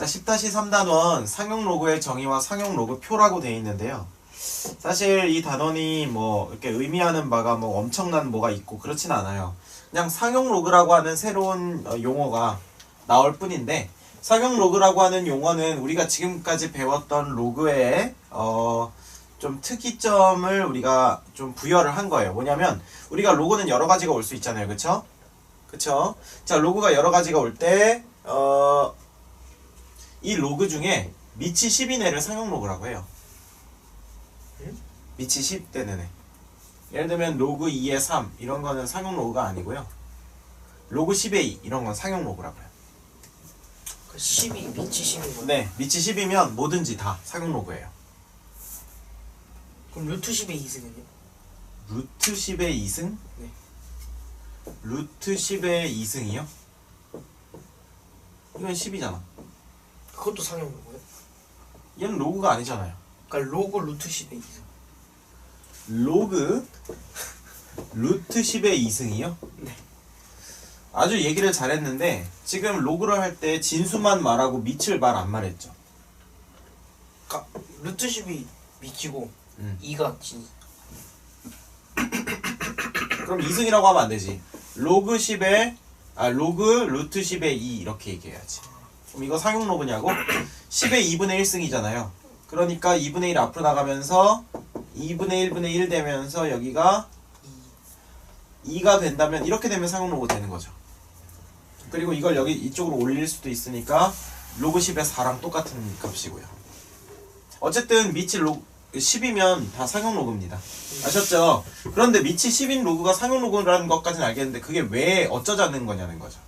자, 10-3단원 상용 로그의 정의와 상용 로그 표라고 되어 있는데요. 사실 이 단원이 뭐 이렇게 의미하는 바가 뭐 엄청난 뭐가 있고 그렇진 않아요. 그냥 상용 로그라고 하는 새로운 어, 용어가 나올 뿐인데 상용 로그라고 하는 용어는 우리가 지금까지 배웠던 로그의 어, 좀 특이점을 우리가 좀 부여를 한 거예요. 뭐냐면 우리가 로그는 여러 가지가 올 수 있잖아요. 그쵸? 그쵸? 자, 로그가 여러 가지가 올 때, 어, 이 로그 중에 미치 10 이내를 상용 로그라고 해요. 미치 10 되는 애. 예를 들면 로그 2의 3 이런 거는 상용 로그가 아니고요. 로그 10의 2 이런 건 상용 로그라고 해요. 그 12, 미치 10인 거예요. 네, 미치 10이면 뭐든지 다 상용 로그예요. 그럼 루트 10의 2승은요? 루트 10의 2승? 네. 루트 10의 2승이요? 이건 10이잖아. 그것도 상용 로고요? 얘는 로그가 아니잖아요. 그러니까 로고 루트 10의 2승. 로그 루트 10의 2승이요? 네. 아주 얘기를 잘했는데 지금 로그를 할 때 진수만 말하고 밑을 말 안 말했죠. 그러니까 루트 10이 미치고 음. 2가 진. 그럼 2승이라고 하면 안 되지. 로그 10의 아 로그 루트 10의 2 이렇게 얘기해야지. 그럼 이거 상용 로그냐고? 10의 2분의 1승이잖아요. 그러니까 2분의 1 앞으로 나가면서 2분의 1분의 1 되면서 여기가 2가 된다면 이렇게 되면 상용 로그 되는 거죠. 그리고 이걸 여기 이쪽으로 올릴 수도 있으니까 로그 10의 4랑 똑같은 값이고요. 어쨌든 미치 로그 10이면 다 상용 로그입니다. 아셨죠? 그런데 미치 10인 로그가 상용 로그라는 것까지는 알겠는데 그게 왜 어쩌자는 거냐는 거죠.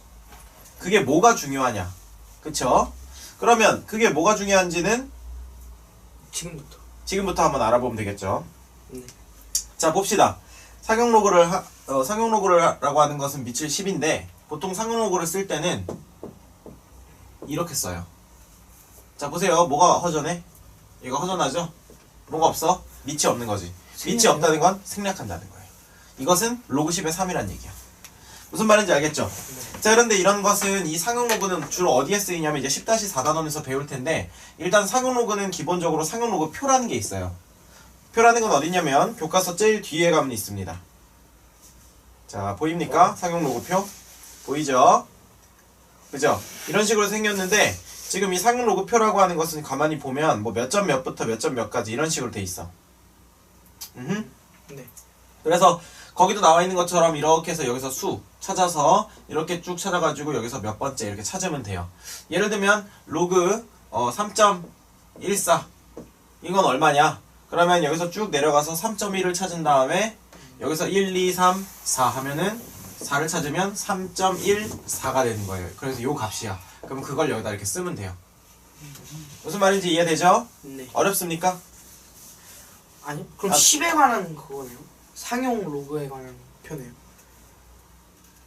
그게 뭐가 중요하냐? 그쵸? 그러면 그게 뭐가 중요한지는 지금부터. 지금부터 한번 알아보면 되겠죠. 네. 자 봅시다. 상용 로그를 하, 어, 상용 로그라고 하는 것은 미칠 10인데 보통 상용 로그를 쓸 때는 이렇게 써요. 자 보세요. 뭐가 허전해? 이거 허전하죠? 뭐가 없어? 밑이 없는 거지. 밑이? 없다는 건 생략한다는 거예요. 이것은 로그 10의 3이란 얘기야. 무슨 말인지 알겠죠? 자 그런데 이런 것은 이 상용 로그는 주로 어디에 쓰이냐면 이제 10-4단원에서 배울 텐데 일단 상용 로그는 기본적으로 상용 로그 표라는 게 있어요. 표라는 건 어디냐면 교과서 제일 뒤에 가면 있습니다. 자 보입니까? 상용 로그표 보이죠? 그죠? 이런 식으로 생겼는데 지금 이 상용 로그표라고 하는 것은 가만히 보면 뭐 몇 점 몇부터 몇 점 몇까지 이런 식으로 돼 있어. 음흠. 네. 그래서 거기도 나와 있는 것처럼 이렇게 해서 여기서 수 찾아서 이렇게 쭉 찾아가지고 여기서 몇 번째 이렇게 찾으면 돼요. 예를 들면 로그 어, 3.14 이건 얼마냐? 그러면 여기서 쭉 내려가서 3.1을 찾은 다음에 여기서 1, 2, 3, 4 하면은 4를 찾으면 3.14가 되는 거예요. 그래서 요 값이야. 그럼 그걸 여기다 이렇게 쓰면 돼요. 무슨 말인지 이해되죠? 네. 어렵습니까? 아니 그럼 아. 10에 관한 그거네요. 상용 로그에 관한 표네요.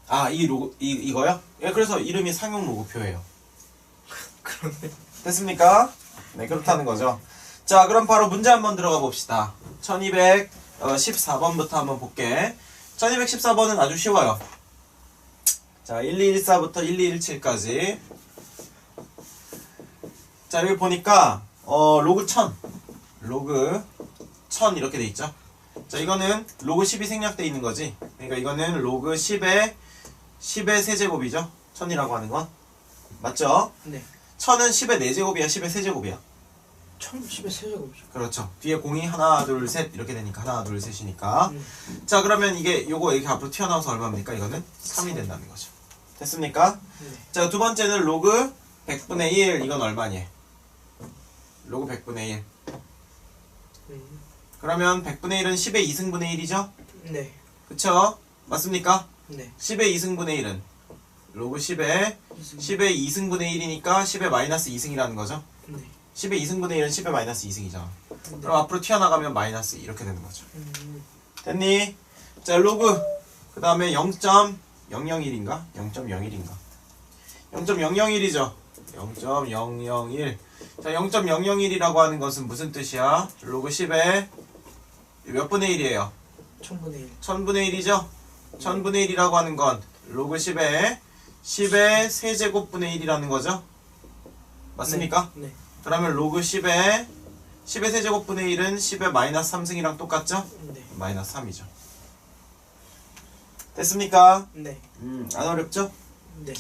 아, 이 로고, 이, 이거요? 예, 그래서 이름이 상용 로고표예요. 그런데 됐습니까? 네, 그렇다는 거죠. 자, 그럼 바로 문제 한번 들어가 봅시다. 1214번부터 한번 볼게. 1214번은 아주 쉬워요. 자, 1214부터 1217까지. 자, 여기 보니까, 어, 로그 1000. 로그 1000 이렇게 돼 있죠. 자, 이거는 로그 10이 생략돼 있는 거지. 그러니까 이거는 로그 10의 10의 세제곱이죠. 1000이라고 하는 건. 맞죠? 네. 1000은 10의 4제곱이야, 10의 세제곱이야. 1010의 세제곱이죠. 그렇죠. 뒤에 공이 하나, 둘, 셋 이렇게 되니까 하나, 둘, 셋이니까. 음. 자, 그러면 이게 요거 이렇게 앞으로 튀어나와서 얼마입니까? 이거는 3이 된다는 거죠. 됐습니까? 네. 자, 두 번째는 로그 100분의 1. 이건 얼마니? 로그 100분의 1. 음. 그러면 100분의 1은 10의 2승분의 1이죠? 네. 그쵸? 맞습니까? 네. 10의 2승분의 1은 로그 10의 10의 2승분의 1이니까 10의 마이너스 2승이라는 거죠? 네. 10의 2승분의 1은 10의 마이너스 2승이잖아. 네. 그럼 앞으로 튀어나가면 마이너스 이렇게 되는 거죠. 음. 됐니? 자, 로그. 그 다음에 0.001인가? 0.01인가? 0.001이죠. 0.001. 자, 0.001이라고 하는 것은 무슨 뜻이야? 로그 10의 몇 분의 1이에요? 1000분의 1. 1000분의 1이죠? 1000분의 1이라고 하는 건 로그 10의 10의 세제곱분의 1이라는 거죠? 맞습니까? 네. 그러면 로그 10의 10의 세제곱분의 1은 10의 마이너스 3승이랑 똑같죠? 네. 마이너스 3이죠. 됐습니까? 네. 음, 안 어렵죠? 네.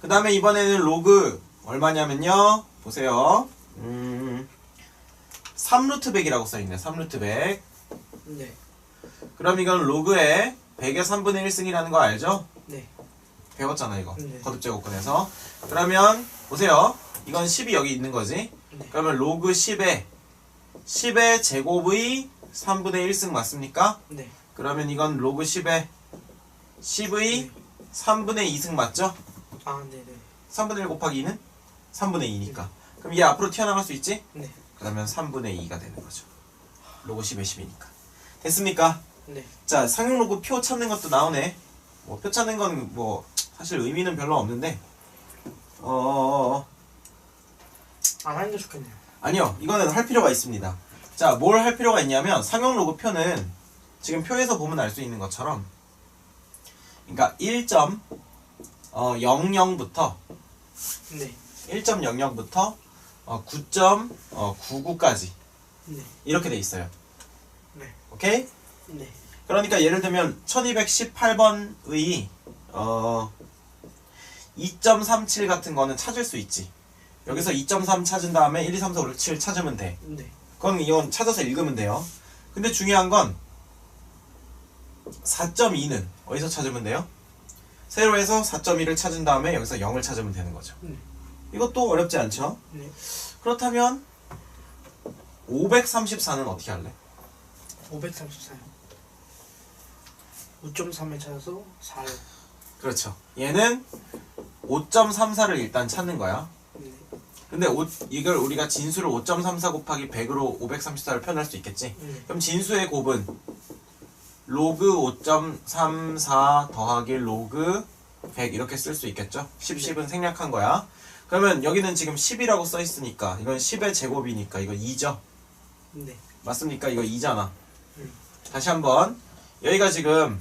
그 다음에 이번에는 로그 얼마냐면요. 보세요. 음, 3루트 100이라고 써있네. 3루트 100. 네. 그럼 이건 로그의 100의 3분의 1승이라는 거 알죠? 네. 배웠잖아 이거. 네. 거듭제곱근에서. 그러면 보세요. 이건 10이 여기 있는 거지. 네. 그러면 로그 10의 10의 제곱의 3분의 1승 맞습니까? 네. 그러면 이건 로그 10의 10의 네. 3분의 2승 맞죠? 아, 네, 네. 3분의 1 곱하기 2는 3분의 2니까. 그럼 얘 앞으로 튀어나갈 수 있지? 네. 그러면 3분의 2가 되는 거죠. 로그 10의 10이니까. 됐습니까? 네. 자, 상용 로그 표 찾는 것도 나오네. 뭐, 표 찾는 건 뭐, 사실 의미는 별로 없는데, 어, 안 하는 게 좋겠네요. 아니요. 이거는 할 필요가 있습니다. 자, 뭘 할 필요가 있냐면, 상용 로그 표는 지금 표에서 보면 알 수 있는 것처럼, 그러니까 1.00부터, 네. 1.00부터 어, 9.99까지 네. 이렇게 돼 있어요. 네. 오케이? 네. 그러니까 예를 들면 1218번의 어 2.37 같은 거는 찾을 수 있지. 여기서 2.3 찾은 다음에 1, 2, 3, 4, 5, 6, 7 찾으면 돼. 네. 그건 이건 찾아서 읽으면 돼요. 근데 중요한 건 4.2는 어디서 찾으면 돼요? 세로에서 4.2를 찾은 다음에 여기서 0을 찾으면 되는 거죠. 네. 이것도 어렵지 않죠? 네. 그렇다면 534는 어떻게 할래? 534요. 5.3에 찾아서 4요. 그렇죠. 얘는 5.34를 일단 찾는 거야. 네. 근데 오- 이걸 우리가 진수를 5.34 곱하기 100으로 534를 표현할 수 있겠지? 네. 그럼 진수의 곱은 로그 5.34 더하기 로그 100 이렇게 쓸 수 있겠죠? 10, 10은 생략한 거야. 그러면 여기는 지금 10이라고 써 있으니까 이건 10의 제곱이니까 이거 2죠? 네. 맞습니까? 이거 2잖아. 음. 다시 한번 여기가 지금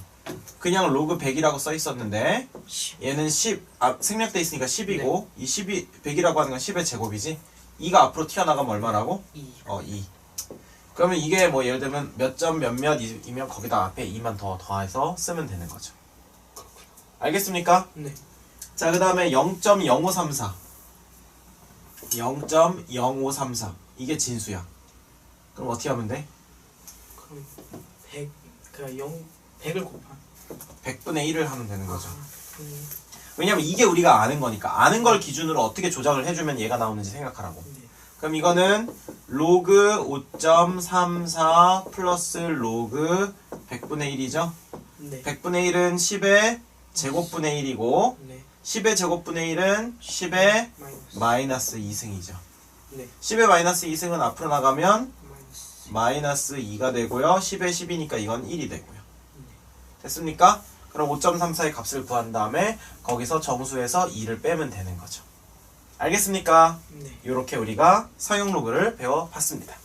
그냥 로그 100이라고 써 있었는데 10. 얘는 10, 아, 생략돼 있으니까 10이고 이 10이 100이라고 하는 건 10의 제곱이지. 2가 앞으로 튀어나가면 얼마라고? 2. 어, 2. 그러면 이게 뭐 예를 들면 몇 점 몇몇이면 거기다 앞에 2만 더 더해서 쓰면 되는 거죠. 알겠습니까? 네. 자, 그 다음에 0.0534. 0.0534. 이게 진수야. 그럼 어떻게 하면 돼? 그럼 100. 그 0. 100을 곱한. 100분의 1을 하면 되는 거죠. 음, 왜냐면 이게 우리가 아는 거니까. 아는 걸 기준으로 어떻게 조작을 해주면 얘가 나오는지 생각하라고. 네. 그럼 이거는 로그 5.34 플러스 로그 100분의 1이죠. 네. 100분의 1은 10의 제곱분의 1이고 네. 10의 제곱분의 1은 10의 마이너스. 마이너스 2승이죠. 네. 10의 마이너스 2승은 앞으로 나가면 마이너스. 마이너스 2가 되고요. 10의 10이니까 이건 1이 되고요. 됐습니까? 그럼 5.34의 값을 구한 다음에 거기서 정수에서 2를 빼면 되는 거죠. 알겠습니까? 네. 이렇게 우리가 사용 로그를 배워봤습니다.